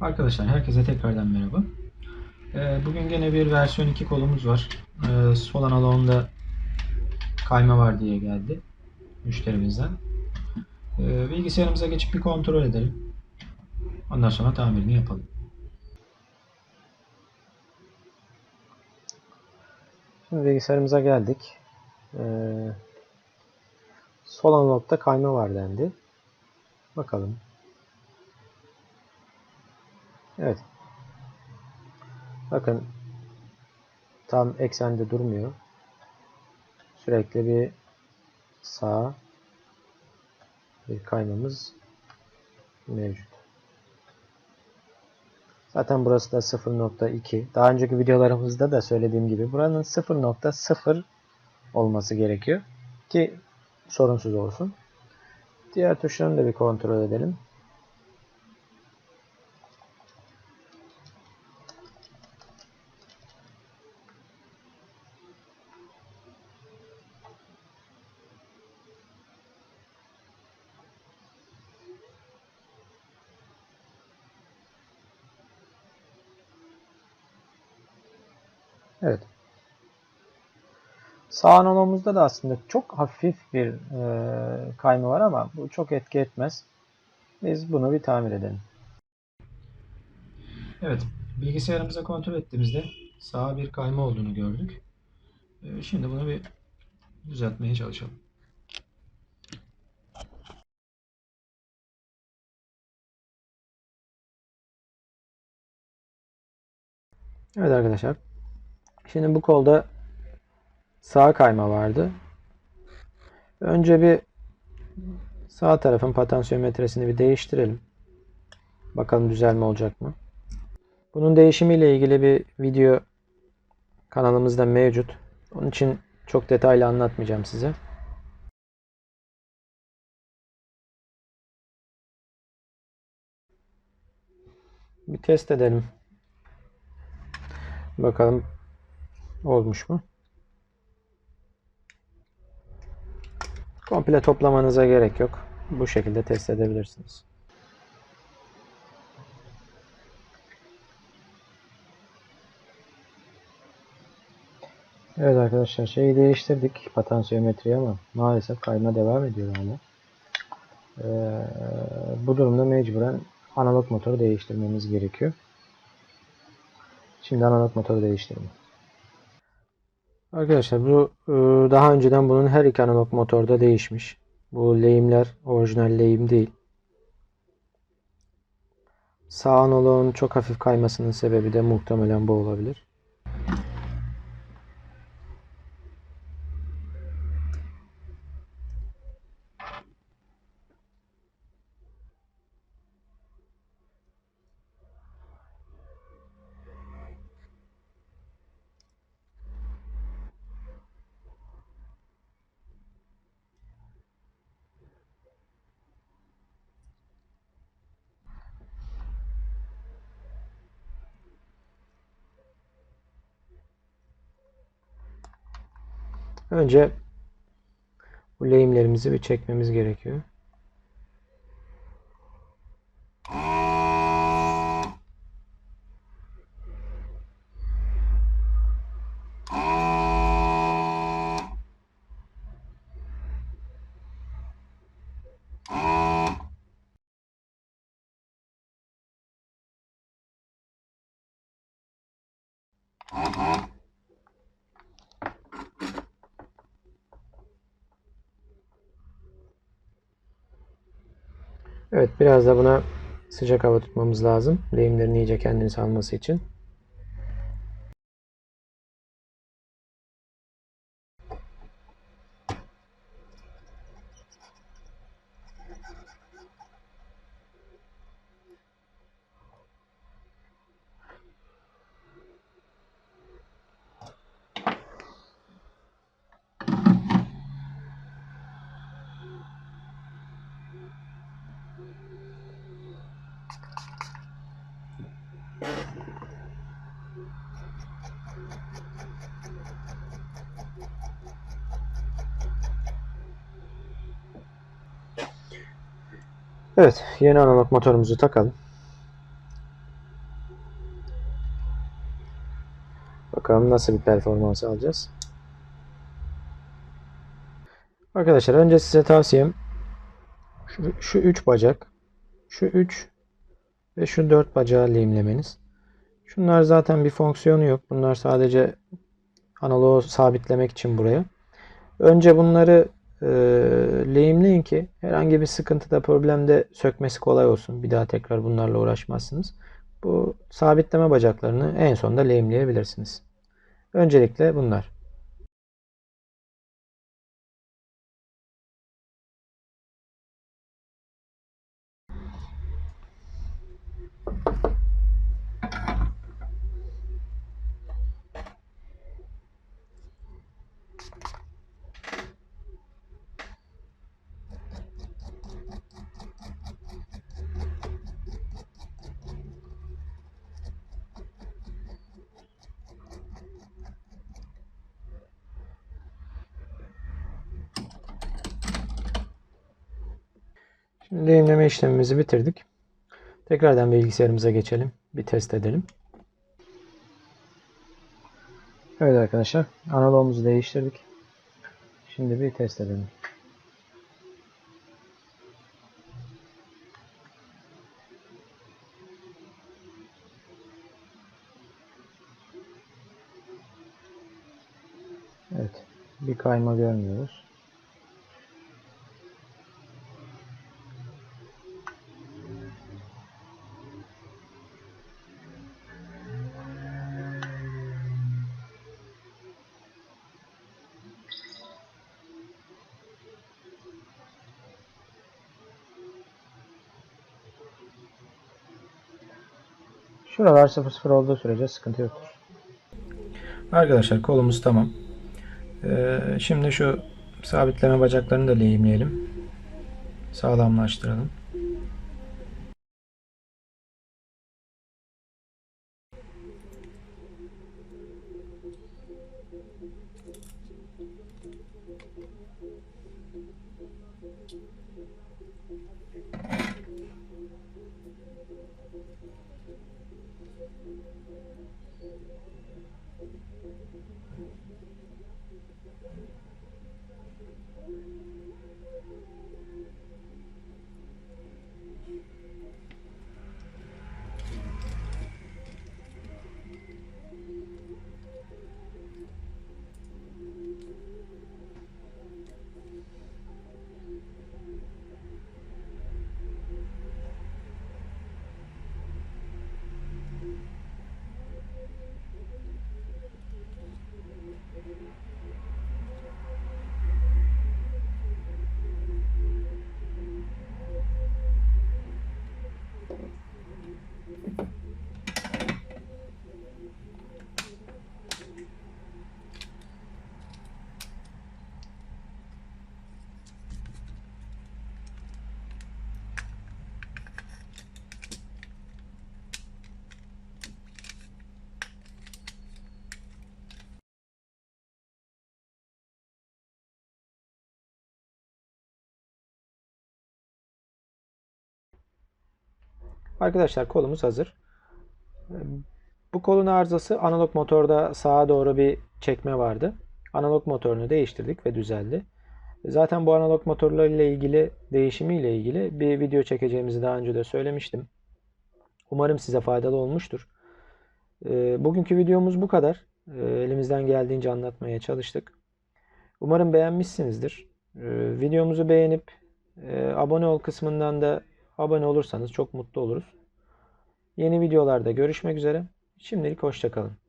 Arkadaşlar herkese tekrardan merhaba. Ee, Bugün gene bir versiyon 2 kolumuz var. Ee, Sol analoğunda kayma var diye geldi müşterimizden. Ee, Bilgisayarımıza geçip bir kontrol edelim. Ondan sonra tamirini yapalım. Şimdi bilgisayarımıza geldik. Sol analogda kayma var dendi. Bakalım. Evet. Bakın tam eksende durmuyor. Sürekli bir sağ bir kaymamız mevcut. Zaten burası da 0.2. Daha önceki videolarımızda da söylediğim gibi buranın 0.0 olması gerekiyor ki sorunsuz olsun. Diğer tuşlarını da bir kontrol edelim. Evet. Sağ analogumuzda da aslında çok hafif bir e, kayma var ama bu çok etki etmez. Biz bunu bir tamir edelim. Evet, bilgisayarımıza kontrol ettiğimizde sağa bir kayma olduğunu gördük. Ee, Şimdi bunu bir düzeltmeye çalışalım. Evet arkadaşlar. Şimdi bu kolda sağ kayma vardı. Önce bir sağ tarafın potansiyometresini bir değiştirelim. Bakalım düzelme olacak mı? Bunun değişimiyle ilgili bir video kanalımızda mevcut. Onun için çok detaylı anlatmayacağım size. Bir test edelim. Bakalım olmuş mu? Komple toplamanıza gerek yok. Bu şekilde test edebilirsiniz. Evet arkadaşlar şeyi değiştirdik potansiyometreyi ama maalesef kayma devam ediyor hala. Ee, bu durumda mecburen analog motoru değiştirmemiz gerekiyor. Şimdi analog motoru değiştirelim. Arkadaşlar bu e, daha önceden bunun her iki analog motorda değişmiş. Bu lehimler orijinal lehim değil. Sağ analogun çok hafif kaymasının sebebi de muhtemelen bu olabilir. Önce bu lehimlerimizi bir çekmemiz gerekiyor. Evet biraz da buna sıcak hava tutmamız lazım. Lehimlerin iyice kendini salması için. Evet, yeni analog motorumuzu takalım. Bakalım nasıl bir performans alacağız. Arkadaşlar önce size tavsiyem şu, şu üç bacak, şu üç ve şu dört bacağı limlemeniz. Şunlar zaten bir fonksiyonu yok. Bunlar sadece analoğu sabitlemek için buraya. Önce bunları e, lehimleyin ki herhangi bir sıkıntıda problemde sökmesi kolay olsun. Bir daha tekrar bunlarla uğraşmazsınız. Bu sabitleme bacaklarını en sonda lehimleyebilirsiniz. Öncelikle bunlar. Şimdi lehimleme işlemimizi bitirdik. Tekrardan bilgisayarımıza geçelim. Bir test edelim. Evet arkadaşlar. Analoğumuzu değiştirdik. Şimdi bir test edelim. Evet. Bir kayma görmüyoruz. Şuralar 0-0 olduğu sürece sıkıntı yoktur. Arkadaşlar kolumuz tamam. Ee, şimdi şu sabitleme bacaklarını da lehimleyelim. Sağlamlaştıralım. Arkadaşlar kolumuz hazır. Bu kolun arızası analog motorda sağa doğru bir çekme vardı. Analog motorunu değiştirdik ve düzeldi. Zaten bu analog motorlarıyla ilgili değişimiyle ilgili bir video çekeceğimizi daha önce de söylemiştim. Umarım size faydalı olmuştur. Ee, Bugünkü videomuz bu kadar. Ee, Elimizden geldiğince anlatmaya çalıştık. Umarım beğenmişsinizdir. Ee, Videomuzu beğenip e, abone ol kısmından da abone olursanız çok mutlu oluruz. Yeni videolarda görüşmek üzere. Şimdilik hoşçakalın.